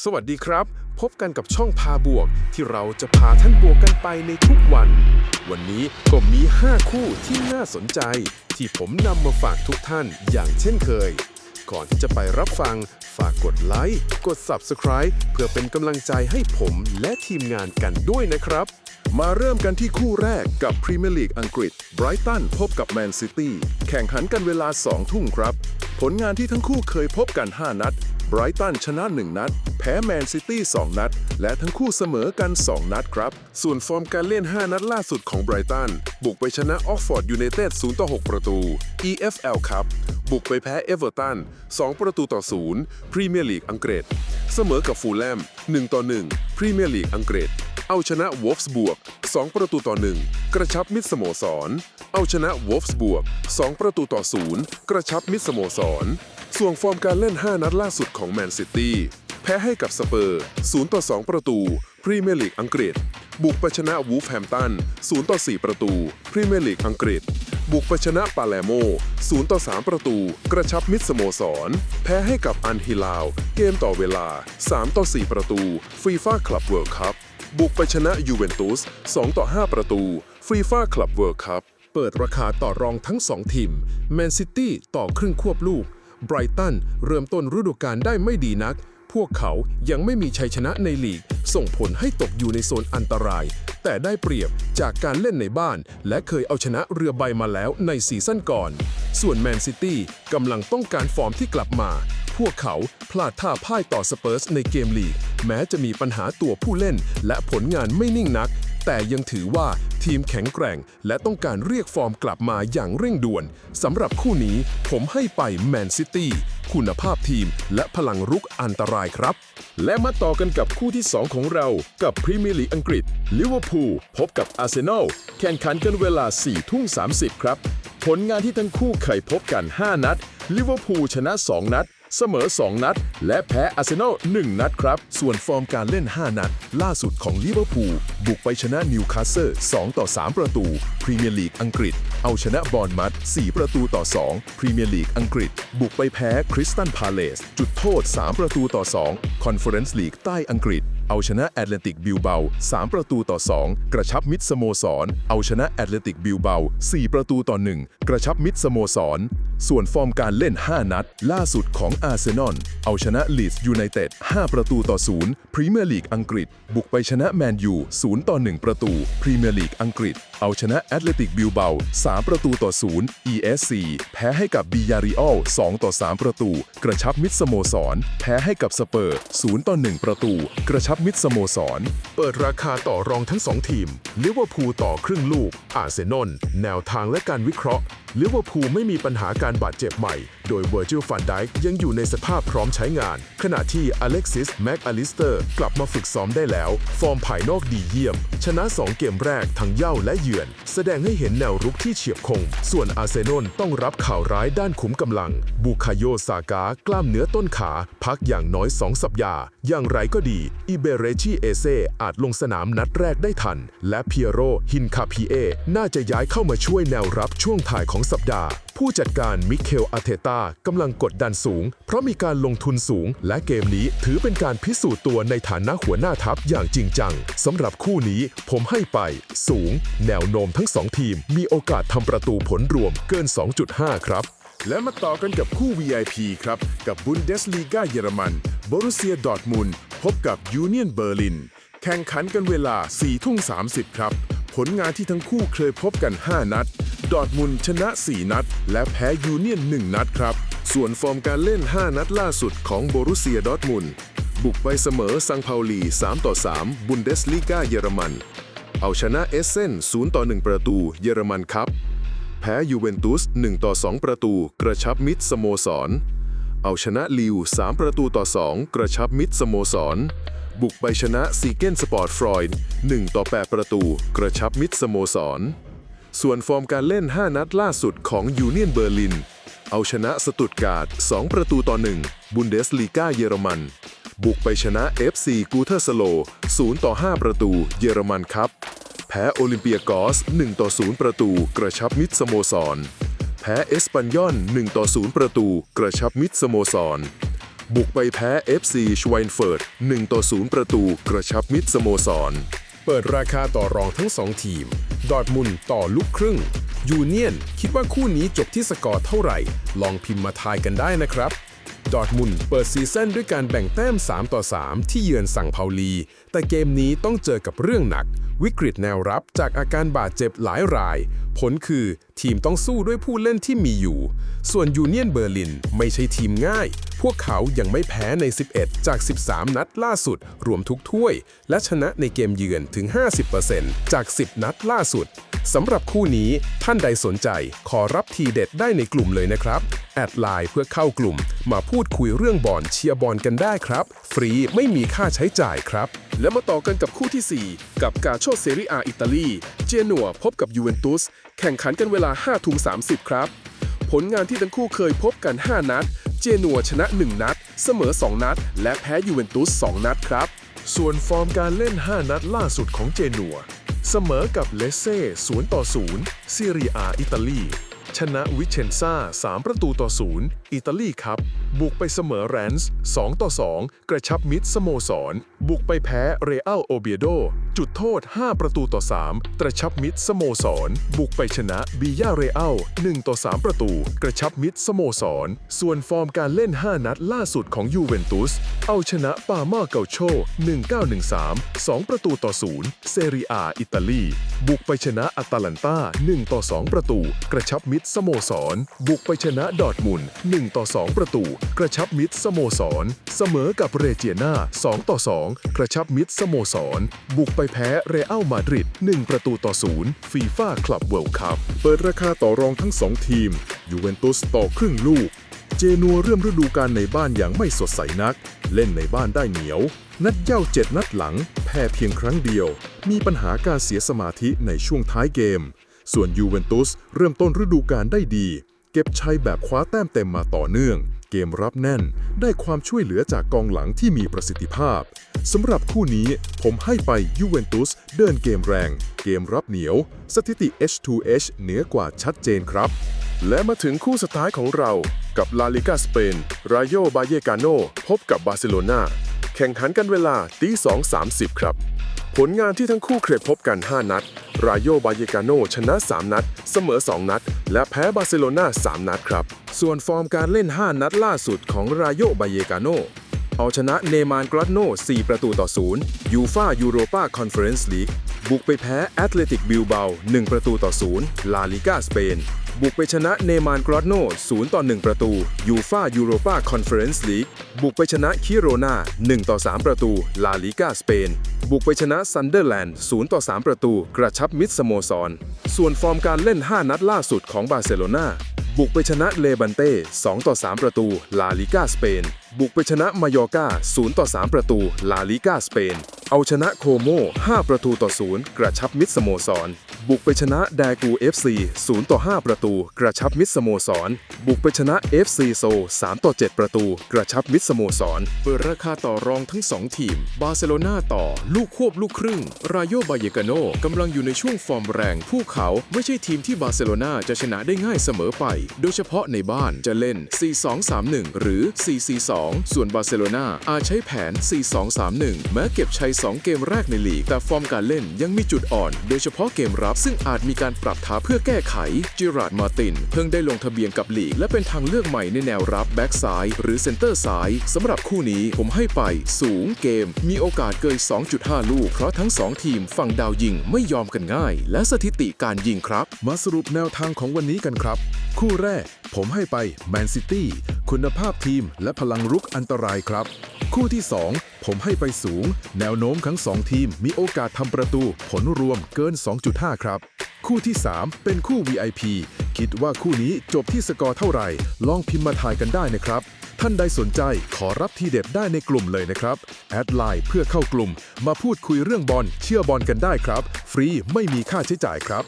สวัสดีครับ พบกันกับช่องพาบวก ที่เราจะพาท่านบวกกันไปในทุกวัน วันนี้ก็มี 5 คู่ที่น่าสนใจ ที่ผมนำมาฝากทุกท่านอย่างเช่นเคย ก่อนที่จะไปรับฟัง ฝากกดไลค์กด Subscribe เพื่อเป็นกำลังใจให้ผมและทีมงานกันด้วยนะครับ มาเริ่มกันที่คู่แรกกับพรีเมียร์ลีกอังกฤษไบรตันพบกับแมนซิตี้แข่งขันกันเวลา 2 ทุ่มครับ ผลงานที่ทั้งคู่เคยพบกัน 5 นัด ไบรตันชนะ 1 นัด แพ้แมนซิตี้ 2 นัด และทั้งคู่เสมอกัน 2 นัดครับ ส่วนฟอร์มการเล่น 5 นัดล่าสุดของไบรตัน บุกไปชนะออกฟอร์ดยูไนเต็ด0ต่อ6ประตู EFL ครับบุกไปแพ้เอเวอร์ตัน 2 ประตูต่อ 0 พรีเมียร์ลีกอังกฤษ เสมอกับฟูลแลม 1 ต่อ 1 พรีเมียร์ลีกอังกฤษ เอาชนะวอฟส์บวก 2 ประตูต่อ 1 กระชับมิตรสโมสร เอาชนะวอฟส์บวก 2 ประตูต่อ 0 กระชับมิตรสโมสร ส่วนฟอร์มการเล่น 5 นัดล่าสุดของแมนซิตี้แพ้ให้กับสเปอร์0ต่อ2 ประตู พรีเมียร์ลีกอังกฤษ บุกไปชนะวูฟแฮมตัน0ต่อ4 ประตู พรีเมียร์ลีกอังกฤษ บุกไปชนะปาเลโม0ต่อ3 ประตู กระชับมิตรสโมสร แพ้ให้กับอันฮิลาว เกมต่อเวลา3ต่อ4 ประตู ฟีฟ่าคลับเวิลด์คัพ บุกไปชนะยูเวนตุส2ต่อ5 ประตู ฟีฟ่าคลับเวิลด์คัพ เปิดราคาต่อรองทั้ง 2 ทีม แมนซิตี้ต่อครึ่งควบลูก ไบรตันเริ่มต้นฤดูกาลได้ไม่ดีนัก พวกเขายังไม่มีชัยชนะในลีก ส่งผลให้ตกอยู่ในโซนอันตราย แต่ได้เปรียบจากการเล่นในบ้าน และเคยเอาชนะเรือใบมาแล้วในซีซั่นก่อน ส่วนแมนซิตี้กำลังต้องการฟอร์มที่กลับมา พวกเขาพลาดท่าพ่ายต่อสเปอร์สในเกมลีก แม้จะมีปัญหาตัวผู้เล่น และผลงานไม่นิ่งนัก แต่ยังถือว่าทีมแข็งแกร่ง และต้องการเรียกฟอร์มกลับมาอย่างเร่งด่วนสำหรับคู่นี้ผมให้ไปแมนซิตี้คุณภาพทีมและพลังรุกอันตรายครับ และมาต่อกันกับคู่ที่ 2 ของเรากับพรีเมียร์ลีกอังกฤษลิเวอร์พูลพบกับอาร์เซนอลแข่งขันกันเวลา4ทุ่ม30 ครับ ผลงานที่ทั้งคู่เคยพบกัน 5 นัดลิเวอร์พูลชนะ 2 นัด เสมอ 2 นัด และแพ้อาร์เซนอล1นัดครับ ส่วนฟอร์มการเล่น 5 นัด ล่าสุดของลิเวอร์พูลบุกไปชนะนิวคาสเซิล2ต่อ 3 ประตู พรีเมียร์ลีกอังกฤษ เอาชนะบอร์นมัด 4 ประตูต่อ 2 พรีเมียร์ลีกอังกฤษ บุกไปแพ้คริสตันพาเลส จุดโทษ 3 ประตูต่อ 2 คอนเฟอเรนซ์ลีกใต้อังกฤษเอาชนะแอตเลติกบิลเบา3 ประตูต่อ 2 กระชับมิตรสโมสร เอาชนะแอตเลติกบิลเบา4 ประตูต่อ 1 กระชับมิตรสโมสร ส่วนฟอร์มการเล่น 5 นัด ล่าสุดของอาร์เซนอลเอาชนะลีดส์ยูไนเต็ด5ประตูต่อ0พรีเมียร์ลีกอังกฤษ บุกไปชนะแมนยู0ต่อ1 ประตูพรีเมียร์ลีกอังกฤษ เอาชนะแอตเลติกบิลเบา3ประตูต่อ0 ESC แพ้ให้กับบียาริออล2ต่อ3 ประตู กระชับมิตรสโมสร แพ้ให้กับสเปอร์0ต่อ1 ประตู กระชับมิตรสโมสร เปิดราคาต่อรองทั้ง 2 ทีมลิเวอร์พูลต่อครึ่งลูกอาร์เซนอลแนวทางและการวิเคราะห์ลิเวอร์พูลไม่มีปัญหาการบาดเจ็บใหม่ โดยเวอร์จิลฟันไดยังอยู่ในสภาพพร้อมใช้งาน ขณะที่อเล็กซิสแม็กอลิสเตอร์กลับมาฝึกซ้อมได้แล้ว ฟอร์มภายนอกดีเยี่ยม ชนะ 2 เกมแรกทั้งเย่าและเยือน แสดงให้เห็นแนวรุกที่เฉียบคม ส่วนอาร์เซนอลต้องรับข่าวร้ายด้านขุมกำลังบูคาโยซากากล้ามเนื้อต้นขา พักอย่างน้อย 2 สัปดาห์ อย่างไรก็ดี อิเบเรชิเอเซอาจลงสนามนัดแรกได้ทัน และเพียโร ฮินคาพีเอ น่าจะย้ายเข้ามาช่วยแนวรับช่วงถ่ายของสัปดาห์ผู้จัดการมิเคลอาเทตากำลังกดดันสูง เพราะมีการลงทุนสูง และเกมนี้ถือเป็นการพิสูจน์ตัวในฐานะหัวหน้าทัพอย่างจริงจังสำหรับคู่นี้ผมให้ไป สูง แนวโน้มทั้งสองทีม มีโอกาสทำประตูผลรวมเกิน 2.5 ครับ และมาต่อกันกับคู่ VIP ครับ กับบุนเดสลีกาเยอรมันบรุเซียดอร์ทมุนพบกับยูเนียนเบอร์ลินแข่งขันกันเวลา4ทุ่ม30 ครับ ผลงานที่ทั้งคู่เคยพบกัน 5 นัด ดอร์ทมุนชนะ 4 นัด และแพ้ยูเนียน 1 นัดครับ ส่วนฟอร์มการเล่น 5 นัดล่าสุดของโบรุเซียดอร์ทมุนบุกไปเสมอซังเปาลี 3 ต่อ 3 บุนเดสลีกาเยอรมัน เอาชนะเอสเซน0 ต่อ 1 ประตูเยอรมันครับ แพ้ยูเวนตุส 1 ต่อ 2 ประตู กระชับมิตรสโมสร เอาชนะลิว 3 ประตูต่อ 2 กระชับมิตรสโมสร บุกไปชนะซีเกนสปอร์ตฟรอยด์1ต่อ 8 ประตู กระชับมิตรสโมสร ส่วนฟอร์มการเล่น 5 นัดล่าสุดของยูเนียนเบอร์ลิน เอาชนะสตุตการ์ด 2 ประตูต่อ 1 บุนเดสลีกาเยอรมัน บุกไปชนะ FC กูเทอร์สโล 0 ต่อ 5 ประตูเยอรมันครับ แพ้โอลิมเปียกอส 1 ต่อ 0 ประตู กระชับมิตรสโมสร แพ้เอสปันยอน 1 ต่อ 0 ประตู กระชับมิตรสโมสร บุกไปแพ้ FC ชว i นเฟิร์ด 1 ต่อ 0 ประตู กระชับมิตรสโมสร เปิดราคาต่อรองทั้ง 2 ทีม ดอดมุนต่อลูกครึ่ง ยูเนียน คิดว่าคู่นี้จบที่สกอร์เท่าไหร่ ลองพิมพ์มาทายกันได้นะครับ ดอร์ทมุนเปิดซีซั่นด้วยการแบ่งแต้ม 3 ต่อ 3 ที่เยือนสั่งเผาลี แต่เกมนี้ต้องเจอกับเรื่องหนัก วิกฤตแนวรับจากอาการบาดเจ็บหลายราย ผลคือทีมต้องสู้ด้วยผู้เล่นที่มีอยู่ ส่วนยูเนียนเบอร์ลินไม่ใช่ทีมง่าย พวกเขายังไม่แพ้ใน 11 จาก 13 นัดล่าสุด รวมทุกถ้วย และชนะในเกมเยือนถึง 50%จาก 10 นัดล่าสุดสำหรับคู่นี้ท่านใดสนใจขอรับทีเด็ดได้ในกลุ่มเลยนะครับ แอดไลน์เพื่อเข้ากลุ่ม มาพูดคุยเรื่องบอลเชียร์บอลกันได้ครับ ฟรีไม่มีค่าใช้จ่ายครับ และมาต่อกันกับคู่ที่ 4 กับกาโชเซริอาอิตาลี เจนัวพบกับยูเวนตุสแข่งขันกันเวลา5ทุ่ม30 ครับ ผลงานที่ทั้งคู่เคยพบกัน 5 นัด เจนัวชนะ 1 นัด เสมอ 2 นัด และแพ้ยูเวนตุส 2 นัดครับ ส่วนฟอร์มการเล่น 5 นัดล่าสุดของเจนัวเสมอกับเลเซ่0ต่อ0ซีเรียอาอิตาลี ชนะวิเชนซ่า 3 ประตูต่อ0อิตาลีครับ บุกไปเสมอแรนส์2ต่อ 2 กระชับมิตรสโมสร บุกไปแพ้เรอัลโอเบียโด จุดโทษ 5 ประตูต่อ 3 กระชับมิตรสโมสร บุกไปชนะบียาเรอัล1ต่อ 3 ประตู กระชับมิตรสโมสร ส่วนฟอร์มการเล่น 5 นัดล่าสุดของยูเวนตุส เอาชนะปามาเกาโช 1913 2 ประตูต่อ 0 เซเรียอิตาลี บุกไปชนะอัตแลนตา1ต่อ 2 ประตู กระชับมิตรสโมสร บุกไปชนะดอร์ทมุน1ต่อ 2 ประตูกระชับมิตรสโมสร เสมอกับเรเจียนา2ต่อ 2 กระชับมิตรสโมสร บุกไปแพ้เรอัลมาดริด1ประตูต่อ0ฟีฟ่าคลับเวิลด์คัพเปิดราคาต่อรองทั้ง 2 ทีม ยูเวนตุสต่อครึ่งลูก เจนัวเริ่มฤดูกาลในบ้านอย่างไม่สดใสนัก เล่นในบ้านได้เหนียว นัดเย่าเจ็ดนัดหลัง แพ้เพียงครั้งเดียว มีปัญหาการเสียสมาธิในช่วงท้ายเกม ส่วนยูเวนตุสเริ่มต้นฤดูกาลได้ดี เก็บชัยแบบคว้าแต้มเต็มมาต่อเนื่อง เกมรับแน่น ได้ความช่วยเหลือจากกองหลังที่มีประสิทธิภาพสำหรับคู่นี้ผมให้ไปยูเวนตุสเดินเกมแรง เกมรับเหนียว สถิติ H2H เหนือกว่าชัดเจนครับ และมาถึงคู่สุดท้ายของเรากับลาลิกาสเปนรายโยบาเยกาโนพบกับบาร์เซโลนาแข่งขันกันเวลาตี2.30 ครับ ผลงานที่ทั้งคู่เคยพบกัน 5 นัด รายโยบาเยกาโนชนะ 3 นัด เสมอ 2 นัด และแพ้บาร์เซโลนา3 นัดครับ ส่วนฟอร์มการเล่น 5 นัดล่าสุดของรายโยบาเยกาโนเอาชนะเนมานกรัตโน 4 ประตูต่อ 0 ยูฟายูโรปาคอนเฟอเรนซ์ลีก บุกไปแพ้แอตเลติกบิลเบา1ประตูต่อ0ลาลิกาสเปน บุกไปชนะเนมานกรอตโน0ต่อ1ประตูยูฟายูโรปาคอนเฟอเรนซ์ลีกบุกไปชนะคิโรนา1ต่อ3ประตูลาลิกาสเปน บุกไปชนะซันเดอร์แลนด์0ต่อ3ประตู กระชับมิตรสโมสร ส่วนฟอร์มการเล่น 5 นัดล่าสุดของบาร์เซโลนาบุกไปชนะเลบันเต้ 2 ต่อ 3 ประตู ลาลิกาสเปน บุกไปชนะมายอร์กา0ต่อ 3 ประตู ลาลิกาสเปน เอาชนะโคโม5ประตูต่อ0กระชับมิตรสโมสร บุกไปชนะแดกู FC 0ต่อ5ประตู กระชับมิตรสโมสร บุกไปชนะ FC โซ3ต่อ7ประตู กระชับมิตรสโมสร เปิดราคาต่อรองทั้ง 2 ทีม บาร์เซโลนาต่อ ลูกควบลูกครึ่ง รายโยบายเกาโนกำลังอยู่ในช่วงฟอร์มแรงผู้เขาไม่ใช่ทีมที่บาร์เซโลนาจะชนะได้ง่ายเสมอไป โดยเฉพาะในบ้านจะเล่น 4-2-3-1 หรือ 4-4-2 ส่วนบาร์เซโลนาอาจใช้แผน 4-2-3-1 แม้เก็บชัย2 เกมแรกในลีก แต่ฟอร์มการเล่นยังมีจุดอ่อน โดยเฉพาะเกมรับซึ่งอาจมีการปรับทัพเพื่อแก้ไข จิราดมาติน เพิ่งได้ลงทะเบียนกับลีก และเป็นทางเลือกใหม่ในแนวรับแบ็กซ้าย หรือเซนเตอร์ซ้ายสำหรับคู่นี้ผมให้ไป สูงเกม มีโอกาสเกิน 2.5 ลูก เพราะทั้ง 2 ทีมฝั่งดาวยิงไม่ยอมกันง่าย และสถิติการยิงครับ มาสรุปแนวทางของวันนี้กันครับ คู่แรก ผมให้ไปแมนซิตี้คุณภาพทีมและพลังรุกอันตรายครับ คู่ที่ 2 ผมให้ไปสูง แนวโน้มทั้ง 2 ทีมมีโอกาสทำประตูผลรวมเกิน 2.5 ครับ คู่ที่ 3 เป็นคู่ VIP คิดว่าคู่นี้จบที่สกอร์เท่าไหร่ ลองพิมพ์มาทายกันได้นะครับ ท่านใดสนใจขอรับทีเด็ดได้ในกลุ่มเลยนะครับ แอดไลน์เพื่อเข้ากลุ่ม มาพูดคุยเรื่องบอลเชื่อบอลกันได้ครับ ฟรีไม่มีค่าใช้จ่ายครับ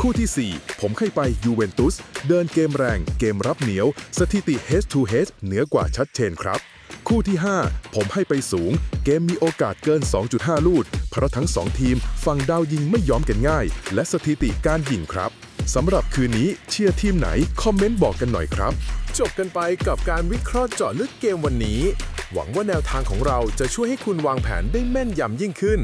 คู่ทีสี่4 ผมให้ไปยูเวนตุส เดินเกมแรง เกมรับเหนียว สถิติ Head to Head เหนือกว่าชัดเจนครับ คู่ที่ 5 ผมให้ไปสูง เกมมีโอกาสเกิน 2.5 ลูด เพราะทั้ง 2 ทีมฝั่งดาวยิงไม่ยอมกันง่าย และสถิติการยิงครับสำหรับคืนนี้เชียร์ทีมไหน คอมเมนต์บอกกันหน่อยครับ จบกันไปกับการวิเคราะห์เจาะลึกเกมวันนี้ หวังว่าแนวทางของเราจะช่วยให้คุณวางแผนได้แม่นยำยิ่งขึ้น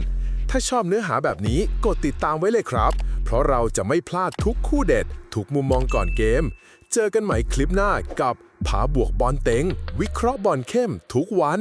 ถ้าชอบเนื้อหาแบบนี้กดติดตามไว้เลยครับ เพราะเราจะไม่พลาดทุกคู่เด็ด ทุกมุมมองก่อนเกม เจอกันใหม่คลิปหน้ากับ พาบวกบอลเต็ง วิเคราะห์บอลเข้มทุกวัน